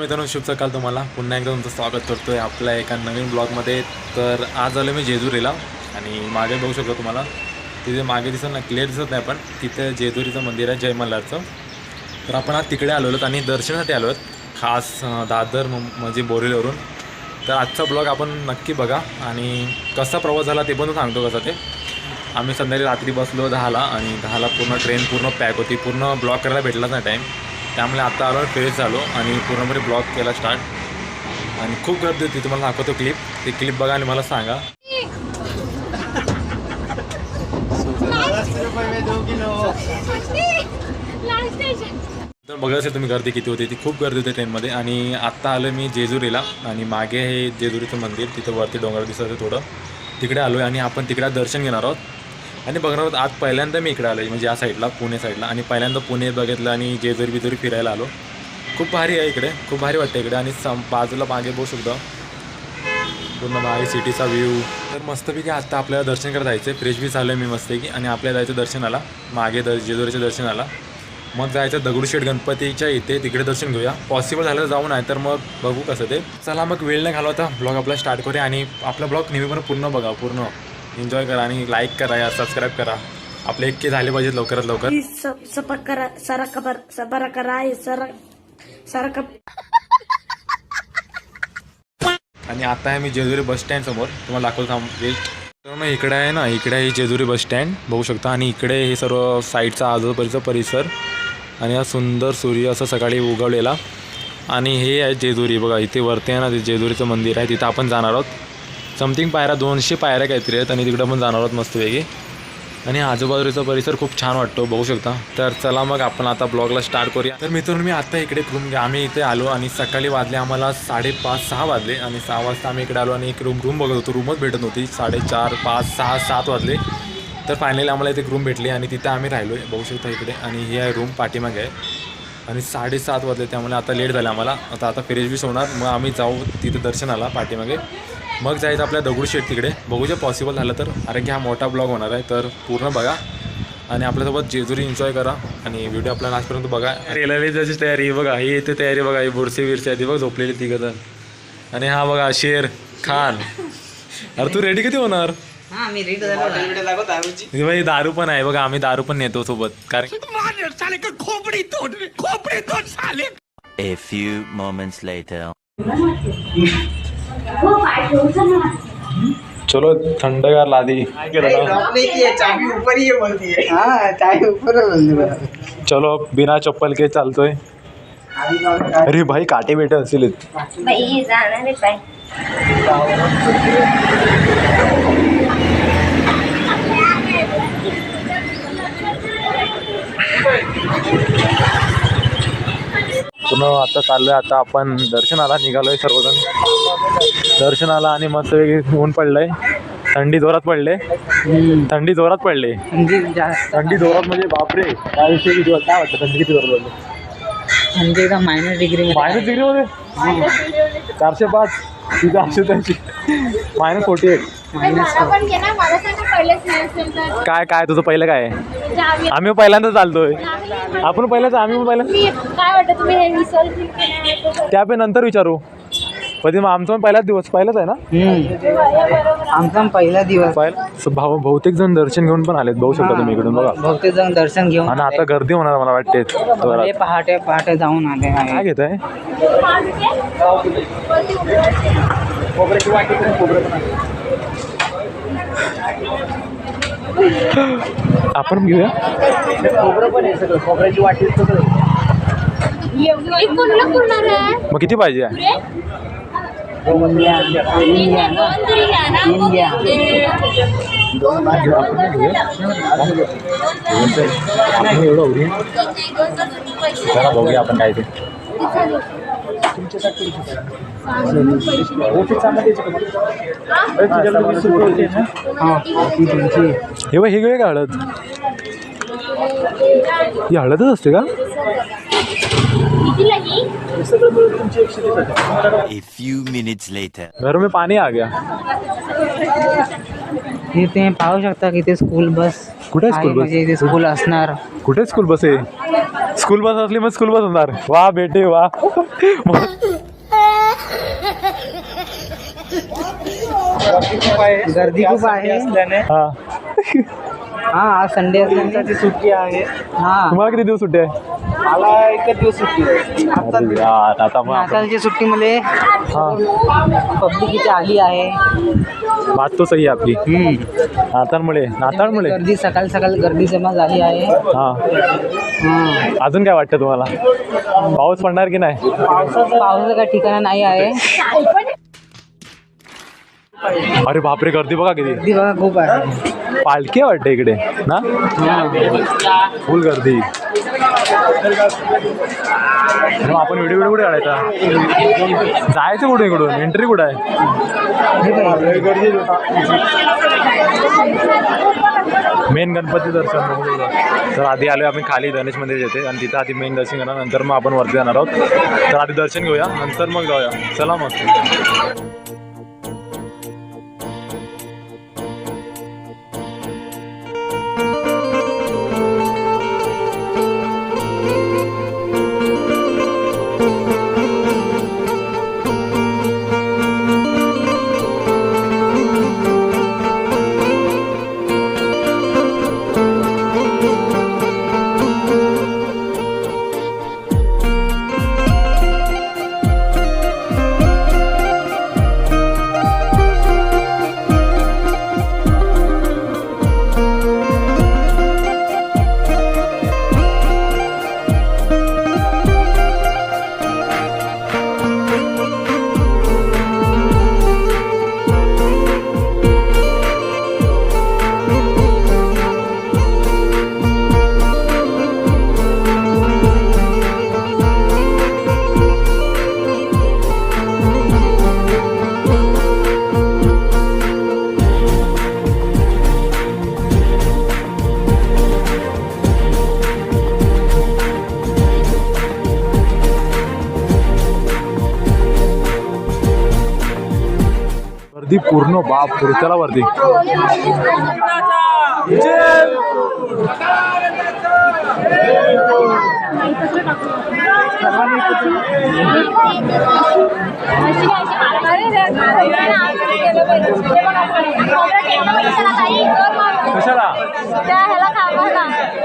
मित्रांनो शुभ सकाळ तुम्हाला. पुन्हा एकदा तुमचं स्वागत करतो आहे आपल्या एका नवीन ब्लॉगमध्ये. तर आज आलो मी जेजुरीला आणि मागे बघू शकतो तुम्हाला तिथे मागे दिसत ना क्लिअर दिसत नाही पण तिथे जेजुरीचं मंदिर आहे जयमल्लाचं तर आपण आज तिकडे आलो आहोत आणि दर्शनासाठी आलो आहोत. खास दादर म्हणजे बोरीलवरून तर आजचा ब्लॉग आपण नक्की बघा आणि कसा प्रवास झाला ते पण सांगतो कसा ते. आम्ही संध्याकाळी रात्री बसलो दहाला आणि दहाला पूर्ण ट्रेन पूर्ण पॅक होती. पूर्ण ब्लॉक करायला भेटलाच नाही टाईम त्यामुळे आता आलो फ्रेश झालो आणि पूर्णपणे ब्लॉक केला स्टार्ट आणि खूप गर्दी होती. तुम्हाला दाखवतो क्लिप ती क्लिप बघा आणि मला सांगा. तर बघत असेल तुम्ही गर्दी किती होती ती खूप गर्दी होती ट्रेनमध्ये आणि आत्ता आलो मी जेजुरीला. आणि मागे हे जेजुरीचं मंदिर तिथं वरती डोंगर दिसत आहे थोडं. तिकडे आलो आहे आणि आपण तिकडे दर्शन घेणार आहोत. आणि बघणार आहोत आज पहिल्यांदा मी इकडे आलो म्हणजे या साईडला पुणे साईडला. आणि पहिल्यांदा पुणे बघितलं आणि जेजुरी बिजुरी फिरायला आलो. खूप भारी आहे इकडे खूप भारी वाटतं इकडे. आणि सम बाजूला मागे बघू शकतो. पूर्ण मागे सिटीचा व्ह्यू तर मस्तपैकी आत्ता आपल्याला दर्शन करता जायचं फ्रेश बी झालं मी मस्तपैकी. आणि आपल्याला जायचं दर्शनाला मागे द जेजुरीच्या दर्शनाला. मग जायचं दगडूशेठ गणपतीच्या इथे तिकडे दर्शन घेऊया. पॉसिबल झालं जाऊ नाही तर मग बघू कसं ते. चला मग वेळ नाही घालवता ब्लॉग आपला स्टार्ट करूया आणि आपला ब्लॉग नेहमीपर्यंत पूर्ण बघा पूर्ण. एन्जॉय करा आणि लाईक करा या सबस्क्राईब करा. आपले इतके झाले पाहिजेत लवकरात लवकर. सबरकराय सर सरक आणि आता आहे मी जेजुरी बस स्टँड समोर. तुम्हाला दाखवतो तर मग इकडे आहे ना इकडे आहे जेजुरी बस स्टँड बघू शकता. आणि इकडे हे सर्व साईडचा आजूबाजूचा परिसर. आणि हा सुंदर सूर्य असं सकाळी उगवलेला. आणि हे आहे जेजुरी. बघा इथे वरती आहे ना ते जेजुरीचं मंदिर आहे. तिथं आपण जाणार आहोत. समथिंग पायऱ्या दोनशे पायऱ्या काहीतरी आहेत आणि तिकडं पण जाणार आहोत मस्तपैकी. आणि आजूबाजूचा परिसर खूप छान वाटतो बघू शकता. तर चला मग आपण आता ब्लॉगला स्टार्ट करूया. तर मित्रांनो मी आता इकडे रूम घ्या आम्ही इथे आलो आणि सकाळी वाजले आम्हाला साडेपाच सहा वाजले. आणि सहा वाजता आम्ही इकडे आलो आणि एक रूम रूम बघत होतो. रूमच भेटत नव्हती. साडेचार पाच सहा सात वाजले. तर फायनली आम्हाला इथे एक रूम भेटली आणि तिथे आम्ही राहिलो आहे बघू शकता इकडे. आणि ही आहे रूम पाठीमागे. आहे आणि साडेसात वाजले त्यामुळे आता लेट झालं आम्हाला. आता आता फ्रेश बीच होणार मग आम्ही जाऊ तिथे दर्शनाला पाठीमागे. मग जायचं आपल्या दगडूशेठ तिकडे. बघू जे पॉसिबल झालं तर. अरे की हा मोठा ब्लॉग होणार आहे. तर पूर्ण बघा. आणि आपल्यासोबत जेजुरी एन्जॉय करा. आणि व्हिडिओ आपल्या आजपर्यंत बघा. रेल्वे जायची तयारी बघा. ही इथे तयारी बघा. ही बुरशी बिरशी आहे. ती बघ झोपलेली तिघं जण आणि हा बघा शेर खान. अरे तू रेडी कधी होणार? हा हे बाई दारू पण आहे बघा आम्ही दारू पण नेतो सोबत. कारण A few moments later. चलो थंडगार लादी. चाबी ऊपर ही बोलती है हाँ चाबी ऊपर बोलती है चलो बिना चप्पल के चालतोय. अरे भाई काटे बेटे असतील बाई जाणार आहे आता चाललोय आता आपण दर्शनाला निघालोय सर्वजण. दर्शनाला आणि मस्त ऊन पडलंय. थंडी जोरात पडले थंडी जोरात पडले थंडी जोरात म्हणजे बापरे. काय विषय किती? काय वाटतं थंडी किती जोरात पडली थंडी एकदम मायनस डिग्री मायनस डिग्री मध्ये? चारशे पाच. तिथे अशे त्यांची. मायनस फोर्टी एट काय काय तुझं पहिलं काय? आहे म्हणजे आम्ही- पहिल्यांदा चालतोय. आपण पहिल्याच आम्ही पण पहिल्या मी काय वाटतं तुम्ही हे विसर्जित केलं आहे? त्या पण नंतर विचारू. कधी मग आमचा पण पहिलाच दिवस पहिलाच आहे ना? आमचा पहिला दिवस. भाऊ बहुतेक जण दर्शन घेऊन पण आलेत बघू शकता तुम्ही इकडून बघा. बहुतेक जण दर्शन घेऊन आणि आता गर्दी होणार मला वाटते. पहाटे पहाटे जाऊन आले काय आहे घेत आहे आपण घेऊया. मग किती पाहिजे. आपण एवढं उरी चला बघूया आपण काय ते. हे बघ हे घेऊया का हळद. ही हळदच असते का? ही. घर में पाणी आ गया. इथे पाहू शकता की ते स्कूल बस कुठे स्कूल आहे, म्हणजे इथे बस स्कूल असणार. कुठे स्कूल बस आहे स्कूल बस असली मग स्कूल बस होणार. वा बेटे वा. गर्दी खूप आहे. हा. हा आज संडे असल्याने. सुट्टी आहे. हा. तुम्हाला किती दिवस सुट्टी आहे? मला एकच दिवस सुट्टी आहे. अरे यार, आता मग आपण- नाताळच्या सुट्टीमध्ये हा. पब्लिक इथे आली आहे. बात तो सही आहे आपली. नाताळमुळे नाताळमुळे? गर्दी सकाळ सकाळ गर्दी जमा झाली आहे. हा. हम्म. अजून काय वाटतं तुम्हाला? पाऊस पडणार की नाही? पावसाचं काही ठिकाण नाही आहे. अरे बापरे गर्दी बघा किती. गर्दी बघा खूप आहे. पालखी आहे वाटते इकडे ना? हा. फुल गर्दी. आपण व्हिडिओ व्हिडिओ कुठे काढायचा? जायचं कुठे इकडून? एंट्री कुठं आहे? मेन गणपती दर्शन तर आधी आलो आम्ही खाली गणेश मंदिर येते आणि तिथं आधी मेन दर्शन करणार नंतर मग आपण वरती जाणार आहोत. तर आधी दर्शन घेऊया. नंतर मग जाऊया. चला मग. बाप चला वरती. कशाला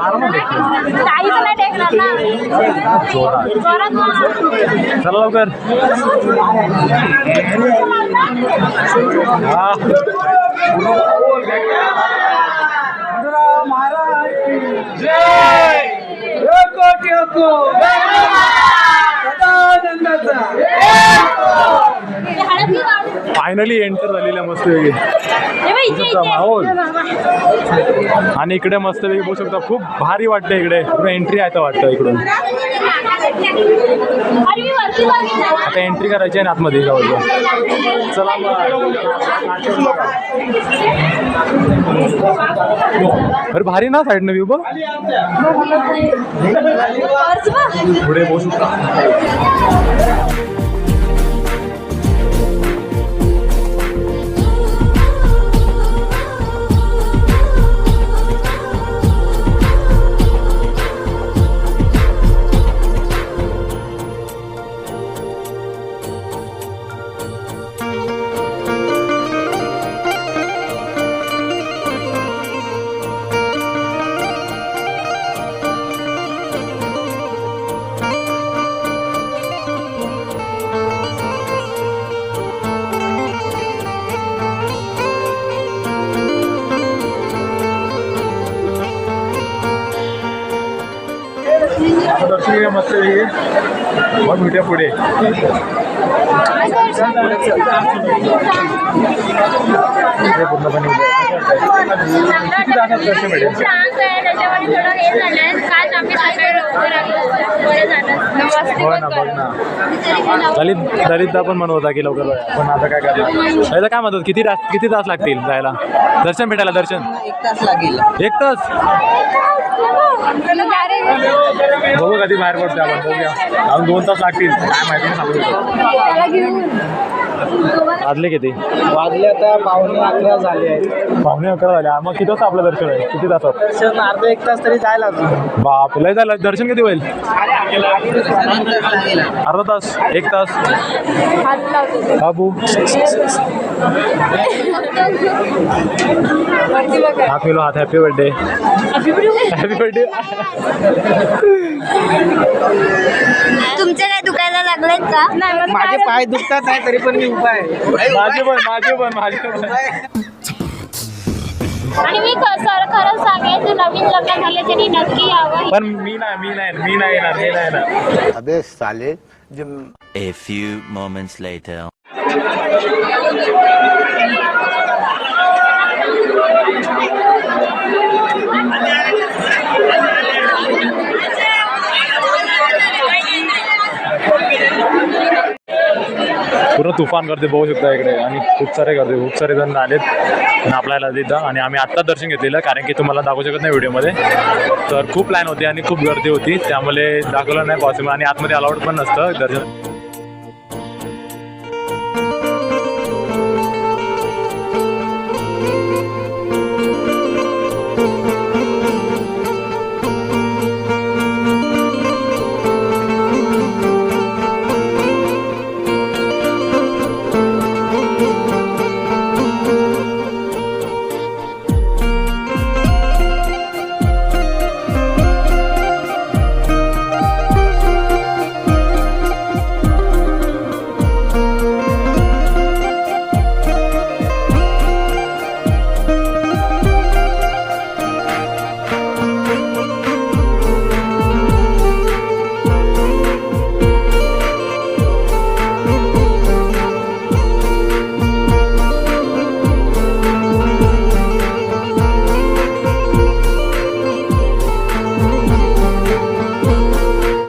काहीच नाही टेकणार ना जोरात जोरात बोला. चला लवकर हा फायनली एंटर झालेल्या मस्त वेगळी बघ, इथे- तुझा इथे. माहोल. हे. आणि इकडे मस्त वेगळी बघू शकता खूप भारी वाटतं इकडे पूर्ण एंट्री आहे तर वाटतं इकडून आता एंट्री करायची आहे ना आतमध्ये जाऊ चला अरे भारी ना साईडनं वरती बघ. पुढे बसू लवकर आलो पुढे हो ना बघ. ना दलित दलितदा पण म्हणत होता की लवकर जाऊया. पण आता काय करणार? पहिलं काय म्हणतात? किती तास किती तास लागतील जायला? दर्शन भेटायला दर्शन? एक तास लागेल. एक तास? बघू कधी बाहेर पडतो आपण? बघूया. अजून दोन तास लागतील. काय माहिती नाही सांगू शकत. वाजले किती? वाजले आता पावणे अकरा झाले आहेत. पाहुणे अकरा झाले. मग किती वाजता आपलं दर्शन आहे? किती तासात? दर्शन अर्धा एक तास तरी जायला होतं. बाप लय झालं. दर्शन किती होईल? अर्धा तास एक तास. बाबू. हात मिलो हात हॅपी बर्थडे हॅपी बर्थडे तुमचे काय दुखायला लागलेत का? नाही माझे पाय दुखतात आहे तरी पण मी उभा आहे. माझे पण माझे पण माझे पण. आणि मी खरं खरं सांगेन जे नवीन लग्न झाले त्यांनी नक्की यावं. पण मी नाही मी नाही मी नाही येणार मी नाही येणार. अबे साले जो A few moments later. पूर्ण तुफान गर्दी बघू शकता इकडे. आणि खूप सारे गर्दी खूप सारे जण आलेत आणि आपल्याला तिथं. आणि आम्ही आत्ता दर्शन घेतलेलं कारण की तुम्हाला दाखवू शकत नाही व्हिडिओमध्ये. तर खूप लाईन होती आणि खूप गर्दी होती. त्यामुळे दाखवलं नाही पॉसिबल आणि आतमध्ये अलाउड पण नसतं दर्शन.